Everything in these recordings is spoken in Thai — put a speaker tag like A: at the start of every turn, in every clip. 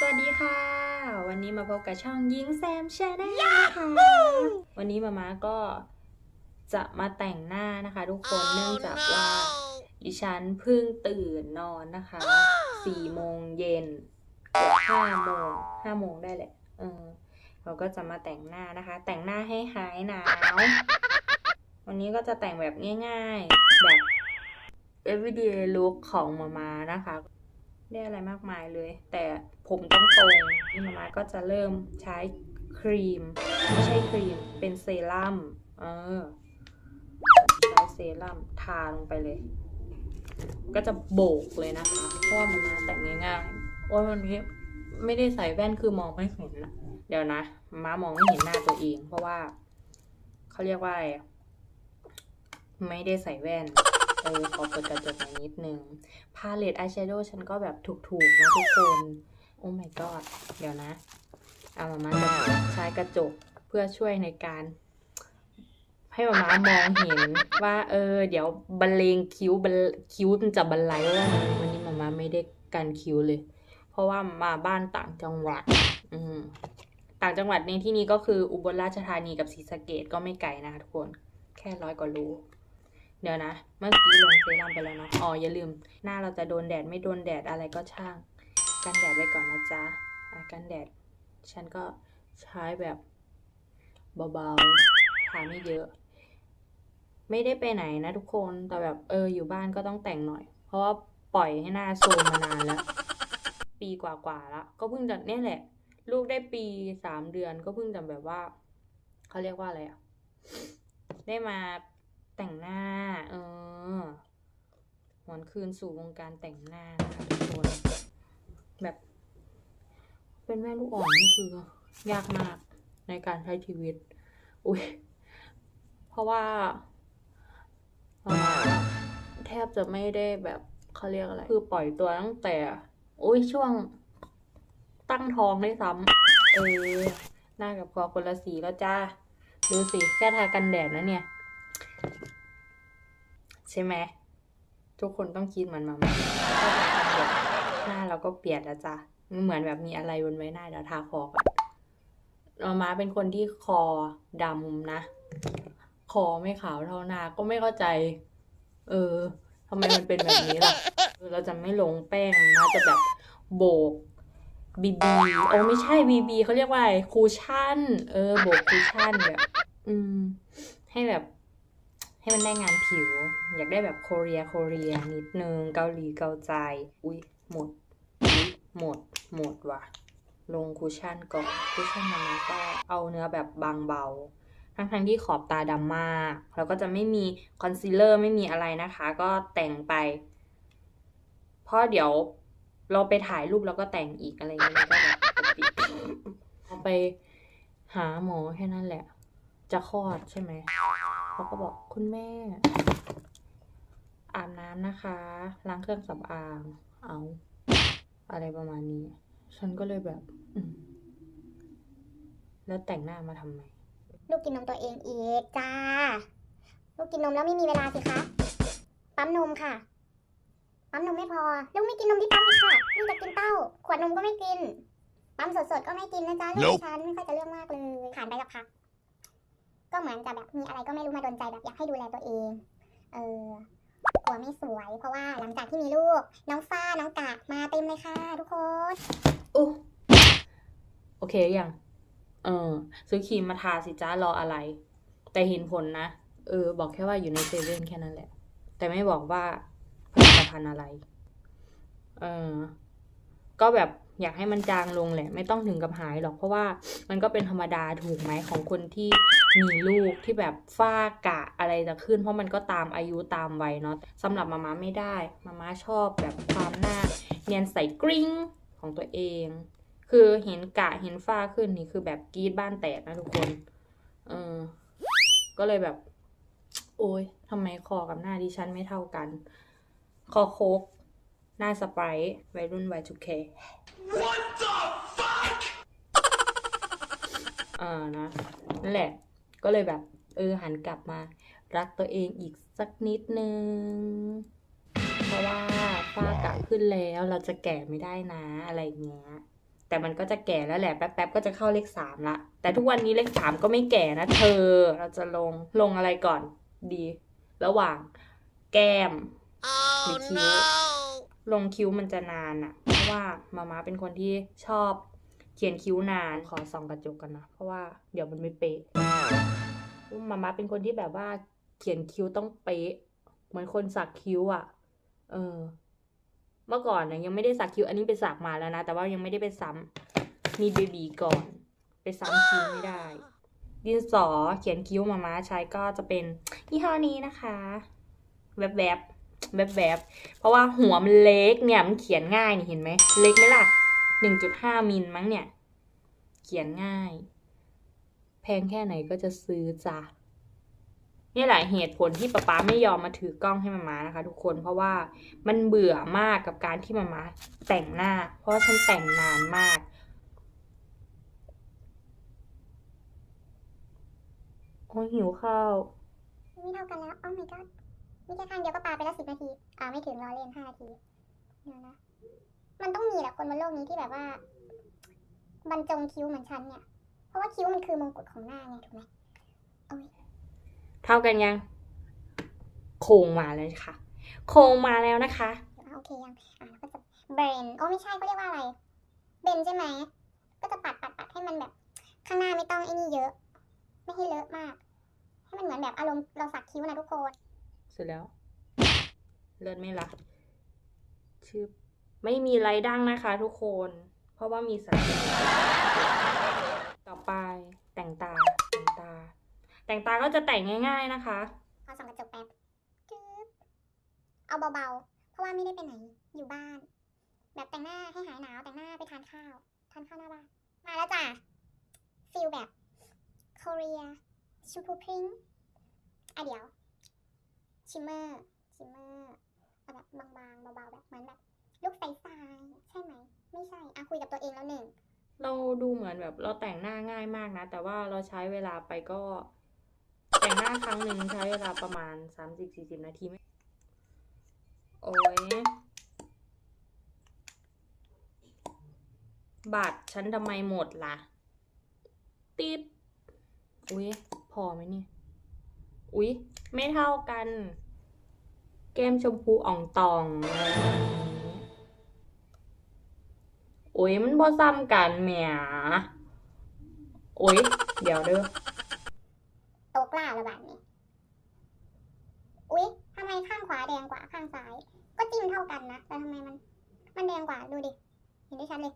A: สวัสดีค่ะ วันนี้มาพบกับช่องยิงแซมชาแนลนะคะ วันนี้มาม่าก็จะมาแต่งหน้านะคะ ทุกคนเนื่องจากว่าดิฉันเพิ่งตื่นนอนนะคะสี่โมงเย็นเกือบห้าโมงห้าโมงได้แหละเออเราก็จะมาแต่งหน้านะคะ แต่งหน้าให้หายหนาว วันนี้ก็จะแต่งแบบง่าย ๆ แบบ everyday look ของมาม่านะคะ ได้อะไรมากมายเลย แต่ผมต้องตรงนี่มามาก็จะเริ่มใช้ครีม ไม่ใช่ครีม เป็นเซรั่ม เออ ใช้เซรั่มทาลงไปเลย ก็จะโบกเลยนะคะเพราะว่ามันมาแต่งง่ายๆโอ้ยวันนี้ไม่ได้ใส่แว่นคือมองไม่เห็นนะเดี๋ยวนะ ม้ามองไม่เห็นหน้าตัวเอง เพราะว่า เขาเรียกว่าอะไร ไม่ได้ใส่แว่น เออขอเปิดกระจกหน่อยนิดนึง พาเลตอายแชโดว์ฉันก็แบบถูกๆนะทุกคน โอ้ my god เดี๋ยวนะ เอามามาใช้กระจกเพื่อช่วยในการ ให้มามามองเห็นว่า เออ เดี๋ยวบรรเลงคิ้วบรรคิ้วมันจะบรรลัยว่าวันนี้มามาไม่ได้กันคิ้วเลย เพราะว่ามาบ้านต่างจังหวัด อืมต่างจังหวัดในที่นี้ก็คืออุบลราชธานีกับศรีสะเกดก็ไม่ไกลนะคะทุกคน แค่ร้อยกว่าโล เดี๋ยวนะ เมื่อกี้ลงเซรั่มไปแล้วเนาะอ๋ออย่าลืม หน้าเราจะโดนแดดไม่โดนแดดอะไรก็ช่าง กันแดดไว้ก่อนนะจ๊ะอะกันแดด ฉันก็ใช้แบบเบาๆทาไม่เยอะ ไม่ได้ไปไหนนะทุกคน แต่แบบเอออยู่บ้านก็ต้องแต่งหน่อย เพราะว่าปล่อยให้หน้าโซมมานานแล้ว ปีกว่าๆแล้วก็เพิ่งจะเนี่ยแหละ ลูกได้ปีสามเดือนก็เพิ่งจะแบบว่า เขาเรียกว่าอะไรอะได้มา แต่งหน้า เออหวนคืนสู่วงการแต่งหน้านะคะทุกคนแบบ เป็นแม่ลูกอ่อนนี่คือยากมากในการใช้ชีวิต อุ้ยเพราะว่าแทบจะไม่ได้แบบเขาเรียกอะไร คือปล่อยตัวตั้งแต่ อุ้ยช่วงตั้งท้องได้ซ้ำเออหน้ากับคอคนละสีแล้วจ้า ดูสิ แค่ทากันแดดนะเนี่ย ใช่ไหมทุกคนต้องคิดเหมือนมาม่าหน้าเราก็เปลี่ยนแล้วจ้ะมันเหมือนแบบมีอะไรบนใบหน้าเดี๋ยวทาคอก่อนมาม่าเป็นคนที่คอดำนะ คอไม่ขาวเท่าหน้าก็ไม่เข้าใจ เออทำไมมันเป็นแบบนี้ล่ะเราจะไม่ลงแป้งนะจะแบบโบกบีบีโอ้ไม่ใช่บีบีเขาเรียกว่าอะไรคูชั่น เออ โบกคูชั่นแบบ อืม ให้แบบ ให้มันได้งานผิว อยากได้แบบโคเรียโคเรียนิดนึงเกาหลีเกาใจ อุ้ยหมด หมด หมดว่ะ ลงคูชั่นก่อนคูชั่นมันก็เอาเนื้อแบบบางเบาทั้งทั้งที่ขอบตาดำมาก แล้วก็จะไม่มีคอนซีลเลอร์ไม่มีอะไรนะคะ ก็แต่งไป เพราะเดี๋ยวเราไปถ่ายรูปแล้วก็แต่งอีกอะไรเงี้ยก็แบบเอาไปหาหมอแค่นั้นแหละ จะคลอดใช่ไหม เขาก็บอกคุณแม่ อาบน้ำนะคะ ล้างเครื่องสำอางเอา อะไรประมาณนี้ ฉันก็เลยแบบแล้วแต่งหน้ามาทำไม
B: ลูกกินนมตัวเองอีกจ้า ลูกกินนมแล้วไม่มีเวลาสิคะ ปั๊มนมค่ะ ปั๊มนมไม่พอ ลูกไม่กินนมที่ปั๊มค่ะ ลูกจะกินเต้า ขวดนมก็ไม่กิน ปั๊มสดๆก็ไม่กินนะจ๊ะลูกฉันไม่ค่อยจะเรื่องมากเลยผ่านไปกับพัก ก็เหมือนจะแบบมีอะไรก็ไม่รู้มาโดนใจแบบอยากให้ดูแลตัวเอง เออกลัวไม่สวย เพราะว่าหลังจากที่มีลูก น้องฟ้าน้องกะมาเต็มเลยค่ะทุกคน
A: อู้โอเคอยังเออ ซื้อครีมมาทาสิจ้ารออะไร แต่เห็นผลนะเออ บอกแค่ว่าอยู่ในเซเว่นแค่นั้นแหละ แต่ไม่บอกว่าผลิตภัณฑ์อะไร เออ ก็แบบอยากให้มันจางลงแหละ ไม่ต้องถึงกับหายหรอกเพราะว่ามันก็เป็นธรรมดาถูกไหมของคนที่มีลูกที่แบบฝ้ากะอะไรจะขึ้น เพราะมันก็ตามอายุตามวัยเนาะสำหรับมาม่าไม่ได้ มาม่าชอบแบบความหน้าเนียนใสกริ้งของตัวเอง คือเห็นกะเห็นฝ้าขึ้นนี่คือแบบกรีดบ้านแตกนะทุกคนเออก็เลยแบบ โอ้ยทำไมคอกับหน้าดิฉันไม่เท่ากัน คอโคก หน้าสไปร์วัยรุ่น Y2K
C: What the fuck?
A: เออนะนั่นแหละ ก็เลยแบบ เออ หันกลับมา รักตัวเองอีกสักนิดนึง เพราะว่าฝ้ากระขึ้นแล้วเราจะแก่ไม่ได้นะอะไรเงี้ยแต่มันก็จะแก่แล้วแหละแป๊บๆก็จะเข้าเลขสามละแต่ทุกวันนี้เลขสามก็ไม่แก่นะเธอเราจะลงลงอะไรก่อนดี ระหว่าง แก้มหรือคิ้ว ลงคิ้วมันจะนานอะเพราะว่ามาม่าเป็นคนที่ชอบเขียนคิ้วนานขอส่องกระจกกันนะ เพราะว่าเดี๋ยวมันไม่เป๊ะมาม่าเป็นคนที่แบบว่าเขียนคิ้วต้องเป๊ะเหมือนคนสักคิ้วอะเออ เมื่อก่อนนะยังไม่ได้สักคิ้ว อันนี้ไปสักมาแล้วนะ แต่ว่ายังไม่ได้ไปซ้ำมีเบบีก่อน ไปซ้ำคิ้วไม่ได้ ดินสอเขียนคิ้วมาม่าใช้ก็จะเป็นยี่ห้อนี้นะคะ แวบ แบบแบบบๆเพราะว่าหัวมันเล็กเนี่ยมันเขียนง่ายนี่เห็นไหมเล็กไหมล่ะหนึ่งจุดห้ามิลมั้งเนี่ย เขียนง่าย แพงแค่ไหนก็จะซื้อจ้ะนี่แหละเหตุผลที่ป๊าป๊าไม่ยอมมาถือกล้องให้มามานะคะ ทุกคนเพราะว่ามันเบื่อมากกับการที่มามาแต่งหน้า เพราะว่าฉันแต่งนานมากโอ้หิวข้าว
B: ไม่เท่ากันแล้วโอ้ my god มีแค่ข้างเดียวก็ปาไปแล้วสิบนาที อ่าไม่ถึงรอเล่นห้านาทีเดี๋ยวนะ มันต้องมีแหละคนบนโลกนี้ที่แบบว่า บรรจงคิ้วเหมือนฉันเนี่ย เพราะว่าคิ้วมันคือมงกุฎของหน้าไงถูกไหมโอ้ย
A: เท่ากันยัง โครงมาแล้วค่ะ โครงมาแล้วนะคะ
B: อะโอเคยัง อ่าแล้วก็จะเบรนโอ้ไม่ใช่เขาเรียกว่าอะไร เบนใช่ไหม ก็จะปัดปัดปัดให้มันแบบ ข้างหน้าไม่ต้องไอ้นี่เยอะ ไม่ให้เลอะมาก ให้มันเหมือนแบบอารมณ์เราสักคิ้วนะทุกคน
A: เสร็จแล้ว เลือดไม่ละชื่อไม่มีไรดั้งนะคะทุกคน เพราะว่ามีสารต่อไปแต่งตาแต่งตา แต่งตาก็จะแต่งง่าย ๆนะคะ
B: ขอส่องกระจกแป๊บจึ๊บเอาเบาๆ เพราะว่าไม่ได้ไปไหน อยู่บ้าน แบบแต่งหน้าให้หายหนาว แต่งหน้าไปทานข้าว ทานข้าวหน้าบ้าน มาแล้วจ้ะฟิลแบบเกาหลีชูพูพริ้งอะเดี๋ยว ชิมเมอร์ชิมเมอร์แบบบางๆเบาๆแบบเหมือนแบบลูกใสๆใช่ไหม ไม่ใช่อะคุยกับตัวเองแล้วหนึ่ง
A: เราดูเหมือนแบบเราแต่งหน้าง่ายมากนะ แต่ว่าเราใช้เวลาไปก็ แต่งหน้าครั้งหนึ่งใช้เวลาประมาณสามสิบสี่สิบนาทีไหมโอ้ยบัตรฉันทำไมหมดล่ะ ติดอุ้ยพอไหมเนี่ย อุ้ยไม่เท่ากัน แก้มชมพูอ่องตองอะไรแบบนี้โอ้ยมันบ่ซ้ำกันแหมโอ้ยเดี๋ยวเด้อ
B: โตกล้าระบาดนี้ อุ๊ยทำไมข้างขวาแดงกว่าข้างซ้าย ก็จิ้มเท่ากันนะ แต่ทำไมมัน มันแดงกว่า ดูดิ เห็นได้ชัดเลย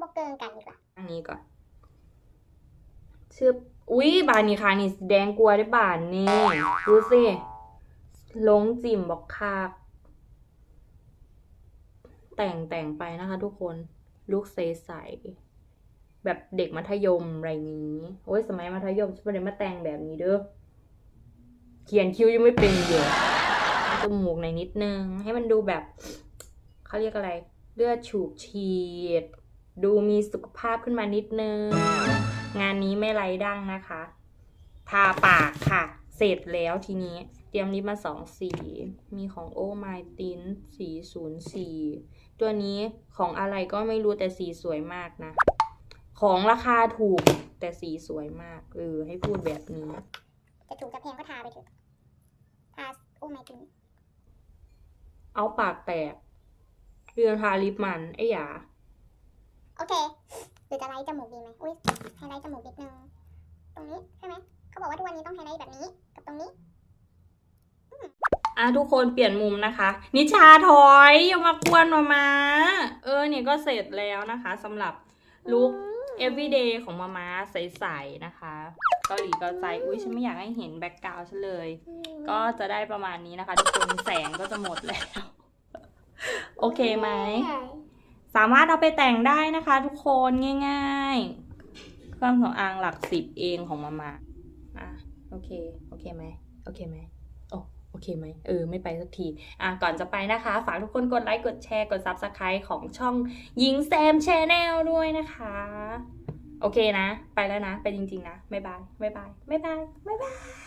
B: บอกเกินกันดีกว่า
A: อันนี้ก่อน ชื่ออุ๊ยบานนี้ค่ะนี่สีแดงกลัวได้บานนี่ดูสิลงจิ่มบอกคากแต่งแต่งไปนะคะทุกคนลูกใสๆแบบเด็กมัธยมอะไรอย่างนี้ โอ้ยสมัยมัธยมฉันไม่ได้มาแต่งแบบนี้เด้อเขียนคิ้วยังไม่เป็นอยู่จมูกในนิดนึง ให้มันดูแบบเขาเรียกอะไร เลือดฉูบฉีด ดูมีสุขภาพขึ้นมานิดนึง งานนี้ไม่ไรดั้งนะคะ ทาปากค่ะ เสร็จแล้วทีนี้ เตรียมลิปมาสองสี มีของโอไมตินสีศูนย์สี่ตัวนี้ของอะไรก็ไม่รู้แต่สีสวยมากนะ ของราคาถูกแต่สีสวยมากเออให้พูดแบบนี้
B: จะถูกจะแพงก็ทาไปเถอะทาโอ้ไม่จริง
A: เอาปากแตกเรือนทาลิปมันไอ้หยา
B: โอเคห รือจะไลท์จมูกดีไหมอุ้ยไฮไลท์จมูกนิดนึง ตรงนี้ใช่ไหมเขาบอกว่าทุกวันนี้ต้องไฮไลท์แบบนี้ กับตรงนี้
A: อะทุกคนเปลี่ยนมุมนะคะ นิชาถอยอย่ามากวนมามาเออเนี่ยก็เสร็จแล้วนะคะสำหรับลุค everyday ของมามาใสๆนะคะเกาหลีเกาใจอุ้ยฉันไม่อยากให้เห็นแบ็กกราวด์ฉันเลย ก็จะได้ประมาณนี้นะคะ ทุกคนแสงก็จะหมดแล้ว โอเคไหม สามารถเอาไปแต่งได้นะคะทุกคนง่ายๆ เครื่องสำอางหลักสิบเองของมามาอะโอเค โอเคไหมโอเคไหมโอ้โอเคไหมเออ ไม่ไปสักที อะ ก่อนจะไปนะคะ ฝากทุกคนกดไลค์ กดแชร์ กด Subscribe ของช่องยิงแซมชแนลด้วยนะคะ โอเคนะ ไปแล้วนะ ไปจริงๆนะ บ๊ายบาย บ๊ายบาย บ๊ายบาย บ๊ายบาย